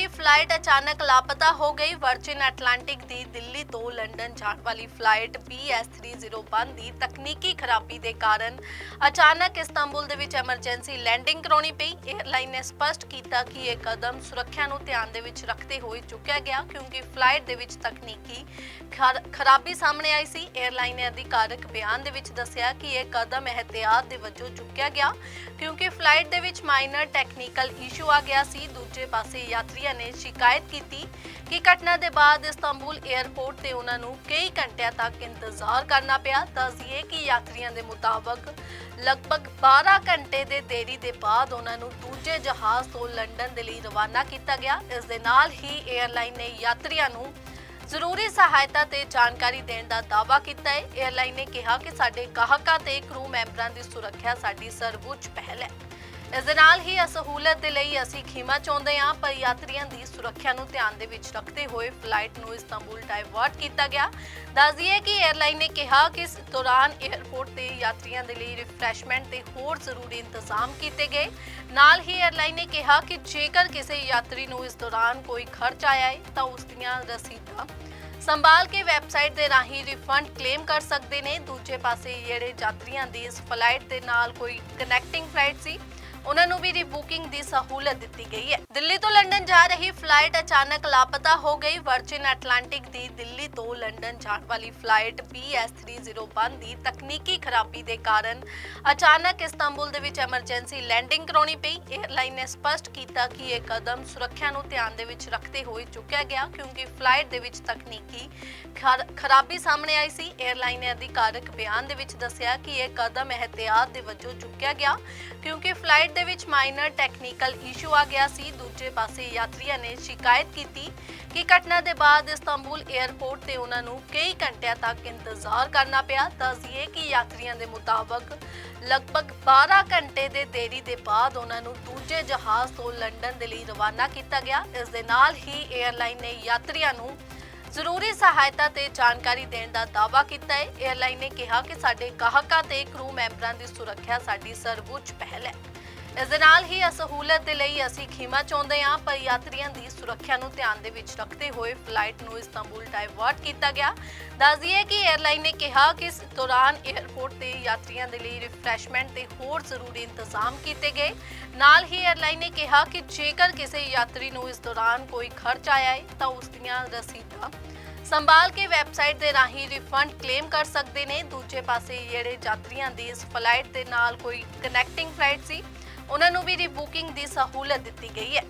ਰਹੀ ਫਲਾਈਟ ਅਚਾਨਕ ਲਾਪਤਾ ਹੋ ਗਈ। ਵਰਜਿਨ ਐਟਲਾਂਟਿਕ ਦੀ ਦਿੱਲੀ ਤੋਂ ਲੰਡਨ ਜਾਣ ਵਾਲੀ ਫਲਾਈਟ BS301 ਦੀ ਤਕਨੀਕੀ ਖਰਾਬੀ ਦੇ ਕਾਰਨ ਅਚਾਨਕ ਇਸਤਾਂਬੁਲ ਦੇ ਵਿੱਚ ਐਮਰਜੈਂਸੀ ਲੈਂਡਿੰਗ ਕਰਾਉਣੀ ਪਈ। 에ਅਰਲਾਈਨ ਨੇ ਸਪਸ਼ਟ ਕੀਤਾ ਕਿ ਇਹ ਕਦਮ ਸੁਰੱਖਿਆ ਨੂੰ ਧਿਆਨ ਦੇ ਵਿੱਚ ਰੱਖਦੇ ਹੋਏ ਚੁੱਕਿਆ ਗਿਆ, ਕਿਉਂਕਿ ਫਲਾਈਟ ਦੇ ਵਿੱਚ ਤਕਨੀਕੀ ਖਰਾਬੀ ਸਾਹਮਣੇ ਆਈ ਸੀ। 에ਅਰਲਾਈਨ ਨੇ ਅਧਿਕਾਰਕ ਬਿਆਨ ਦੇ ਵਿੱਚ ਦੱਸਿਆ ਕਿ ਇਹ ਕਦਮ ਇਹਤਿਆਤ ਦੇ ਵਜੋਂ ਚੁੱਕਿਆ ਗਿਆ, ਕਿਉਂਕਿ ਫਲਾਈਟ ਦੇ ਵਿੱਚ ਮਾਈਨਰ ਟੈਕਨੀਕਲ ਇਸ਼ੂ ਆ ਗਿਆ ਸੀ। ਦੂਜੇ ਪਾਸੇ ਯਾਤਰੀਆਂ ਆਸਟ੍ਰੇਲੀਆ ਨੇ ਸ਼ਿਕਾਇਤ ਕੀਤੀ ਕਿ ਘਟਨਾ ਦੇ ਬਾਅਦ ਇਸਤਾਂਬੁਲ 에ਅਰਪੋਰਟ ਤੇ ਉਹਨਾਂ ਨੂੰ ਕਈ ਘੰਟਿਆਂ ਤੱਕ ਇੰਤਜ਼ਾਰ ਕਰਨਾ ਪਿਆ। ਦੱਸਦੀਏ ਕਿ ਯਾਤਰੀਆਂ ਦੇ ਮੁਤਾਬਕ ਲਗਭਗ 12 ਘੰਟੇ ਦੇ ਦੇਰੀ ਦੇ ਬਾਅਦ ਉਹਨਾਂ ਨੂੰ ਦੂਜੇ ਜਹਾਜ਼ ਤੋਂ ਲੰਡਨ ਦੇ ਲਈ ਰਵਾਨਾ ਕੀਤਾ ਗਿਆ। ਇਸ ਦੇ ਨਾਲ ਹੀ 에ਅਰਲਾਈਨ ਨੇ ਯਾਤਰੀਆਂ ਨੂੰ ਜ਼ਰੂਰੀ ਸਹਾਇਤਾ ਤੇ ਜਾਣਕਾਰੀ ਦੇਣ ਦਾ ਦਾਅਵਾ ਕੀਤਾ ਹੈ। 에ਅਰਲਾਈਨ ਨੇ ਕਿਹਾ ਕਿ ਸਾਡੇ ਗਾਹਕਾਂ ਤੇ ਕਰੂ ਮੈਂਬਰਾਂ ਦੀ ਸੁਰੱਖਿਆ ਸਾਡੀ ਸਰਵਉੱਚ ਪਹਿਲ ਹੈ। ਇਸ ਦੇ ਨਾਲ ਹੀ ਇਸ ਸਹੂਲਤ ਦੇ ਲਈ ਅਸੀਂ ਖੀਮਾ ਚਾਹੁੰਦੇ ਹਾਂ, ਪਰ ਯਾਤਰੀਆਂ ਦੀ ਸੁਰੱਖਿਆ ਨੂੰ ਧਿਆਨ ਦੇ ਵਿੱਚ ਰੱਖਦੇ ਹੋਏ ਫਲਾਈਟ ਨੂੰ ਇਸਤਾਂਬੁਲ ਡਾਇਵਰਟ ਕੀਤਾ ਗਿਆ। ਦੱਸ ਦਈਏ ਕਿ 에ਅਰਲਾਈਨ ਨੇ ਕਿਹਾ ਕਿ ਇਸ ਦੌਰਾਨ 에ਅਰਪੋਰਟ ਤੇ ਯਾਤਰੀਆਂ ਦੇ ਲਈ ਰਿਫਰੈਸ਼ਮੈਂਟ ਤੇ ਹੋਰ ਜ਼ਰੂਰੀ ਇੰਤਜ਼ਾਮ ਕੀਤੇ ਗਏ। ਨਾਲ ਹੀ 에ਅਰਲਾਈਨ ਨੇ ਕਿਹਾ ਕਿ ਜੇਕਰ ਕਿਸੇ ਯਾਤਰੀ ਨੂੰ ਇਸ ਦੌਰਾਨ ਕੋਈ ਖਰਚ ਆਇਆ ਹੈ, ਤਾਂ ਉਸ ਦੀਆਂ ਰਸੀਦਾਂ ਸੰਭਾਲ ਕੇ ਵੈਬਸਾਈਟ ਦੇ ਰਾਹੀਂ ਰਿਫੰਡ ਕਲੇਮ ਕਰ ਸਕਦੇ ਨੇ। ਦੂਜੇ ਪਾਸੇ ਜਿਹੜੇ ਯਾਤਰੀਆਂ ਦੀ ਇਸ ਫਲਾਈਟ ਦੇ ਨਾਲ ਕੋਈ ਕਨੈਕਟਿੰਗ ਫਲਾਈਟ ਸੀ ਉਹਨਾਂ ਨੂੰ ਵੀ ਰੀਬੁਕਿੰਗ ਦੀ ਸਹੂਲਤ ਦਿੱਤੀ ਗਈ ਹੈ। ਦਿੱਲੀ ਤੋਂ ਲੰਡਨ ਜਾ ਰਹੀ ਫਲਾਈਟ ਅਚਾਨਕ ਲਾਪਤਾ ਹੋ ਗਈ। ਵਰਜਿਨ ਐਟਲਾਂਟਿਕ ਦੀ ਦਿੱਲੀ ਤੋਂ ਲੰਡਨ ਜਾਣ ਵਾਲੀ ਫਲਾਈਟ BS301 ਦੀ ਤਕਨੀਕੀ ਖਰਾਬੀ ਦੇ ਕਾਰਨ ਅਚਾਨਕ ਇਸਤਾਂਬੁਲ ਦੇ ਵਿੱਚ ਐਮਰਜੈਂਸੀ ਲੈਂਡਿੰਗ ਕਰਾਉਣੀ ਪਈ। 에ਅਰਲਾਈਨ ਨੇ ਸਪਸ਼ਟ ਕੀਤਾ ਕਿ ਇਹ ਕਦਮ ਸੁਰੱਖਿਆ ਨੂੰ ਧਿਆਨ ਦੇ ਵਿੱਚ ਰੱਖਦੇ ਹੋਏ ਚੁੱਕਿਆ ਗਿਆ ਕਿਉਂਕਿ ਫਲਾਈਟ ਦੇ ਵਿੱਚ ਤਕਨੀਕੀ ਖਰਾਬੀ ਸਾਹਮਣੇ ਆਈ ਸੀ। 에ਅਰਲਾਈਨ ਨੇ ਅਧਿਕਾਰਕ ਬਿਆਨ ਦੇ ਵਿੱਚ ਦੱਸਿਆ ਕਿ ਇਹ ਕਦਮ ਇਹਤਿਆਤ ਦੇ ਵਜੋਂ ਚੁੱਕਿਆ ਗਿਆ ਕਿਉਂਕਿ ਫਲਾਈਟ ਫਲਾਈਟ ਦੇ ਵਿੱਚ ਮਾਈਨਰ ਟੈਕਨੀਕਲ ਇਸ਼ੂ ਆ ਗਿਆ ਸੀ। ਦੂਜੇ ਪਾਸੇ ਯਾਤਰੀਆਂ ਨੇ ਸ਼ਿਕਾਇਤ ਕੀਤੀ ਕਿ ਘਟਨਾ ਦੇ ਬਾਅਦ ਇਸਤਾਂਬੁਲ 에ਅਰਪੋਰਟ ਤੇ ਉਹਨਾਂ ਨੂੰ ਕਈ ਘੰਟਿਆਂ ਤੱਕ ਇੰਤਜ਼ਾਰ ਕਰਨਾ ਪਿਆ। ਤਾਜ਼ੀਏ ਕਿ ਯਾਤਰੀਆਂ ਦੇ ਮੁਤਾਬਕ ਲਗਭਗ 12 ਘੰਟੇ ਦੇ ਦੇਰੀ ਦੇ ਬਾਅਦ ਉਹਨਾਂ ਨੂੰ ਦੂਜੇ ਜਹਾਜ਼ ਤੋਂ ਲੰਡਨ ਦੇ ਲਈ ਰਵਾਨਾ ਕੀਤਾ ਗਿਆ। ਇਸ ਦੇ ਨਾਲ ਹੀ 에ਅਰਲਾਈਨ ਨੇ ਯਾਤਰੀਆਂ ਨੂੰ ਜ਼ਰੂਰੀ ਸਹਾਇਤਾ ਤੇ ਜਾਣਕਾਰੀ ਦੇਣ ਦਾ ਦਾਅਵਾ ਕੀਤਾ ਹੈ। 에ਅਰਲਾਈਨ ਨੇ ਕਿਹਾ ਕਿ ਸਾਡੇ ਗਾਹਕਾਂ ਤੇ ਕਰੂ ਮੈਂਬਰਾਂ ਦੀ ਸੁਰੱਖਿਆ ਸਾਡੀ ਸਰਵਉੱਚ ਪਹਿਲ ਹੈ। ਇਸ ਦੇ ਨਾਲ ਹੀ ਇਹ ਸਹੂਲਤ ਦੇ ਲਈ ਅਸੀਂ ਖੀਮਾ ਚਾਹੁੰਦੇ ਹਾਂ, ਪਰ ਯਾਤਰੀਆਂ ਦੀ ਸੁਰੱਖਿਆ ਨੂੰ ਧਿਆਨ ਦੇ ਵਿੱਚ ਰੱਖਦੇ ਹੋਏ ਫਲਾਈਟ ਨੂੰ ਇਸਤਾਂਬੁਲ ਡਾਇਵਰਟ ਕੀਤਾ ਗਿਆ। ਦੱਸ ਦਈਏ ਕਿ 에ਅਰਲਾਈਨ ਨੇ ਕਿਹਾ ਕਿ ਇਸ ਦੌਰਾਨ 에ਅਰਪੋਰਟ ਤੇ ਯਾਤਰੀਆਂ ਦੇ ਲਈ ਰਿਫਰੈਸ਼ਮੈਂਟ ਤੇ ਹੋਰ ਜ਼ਰੂਰੀ ਇੰਤਜ਼ਾਮ ਕੀਤੇ ਗਏ। ਨਾਲ ਹੀ 에ਅਰਲਾਈਨ ਨੇ ਕਿਹਾ ਕਿ ਜੇਕਰ ਕਿਸੇ ਯਾਤਰੀ ਨੂੰ ਇਸ ਦੌਰਾਨ ਕੋਈ ਖਰਚ ਆਇਆ ਹੈ, ਤਾਂ ਉਸ ਦੀਆਂ ਰਸੀਦਾਂ ਸੰਭਾਲ ਕੇ ਵੈਬਸਾਈਟ ਦੇ ਰਾਹੀਂ ਰਿਫੰਡ ਕਲੇਮ ਕਰ ਸਕਦੇ ਨੇ। ਦੂਜੇ ਪਾਸੇ ਜਿਹੜੇ ਯਾਤਰੀਆਂ ਦੀ ਇਸ ਫਲਾਈਟ ਦੇ ਨਾਲ ਕੋਈ ਕਨੈਕਟਿੰਗ ਫਲਾਈਟ ਸੀ ਉਹਨਾਂ ਨੂੰ ਵੀ ਰੀਬੁਕਿੰਗ ਦੀ ਸਹੂਲਤ ਦਿੱਤੀ ਗਈ ਹੈ।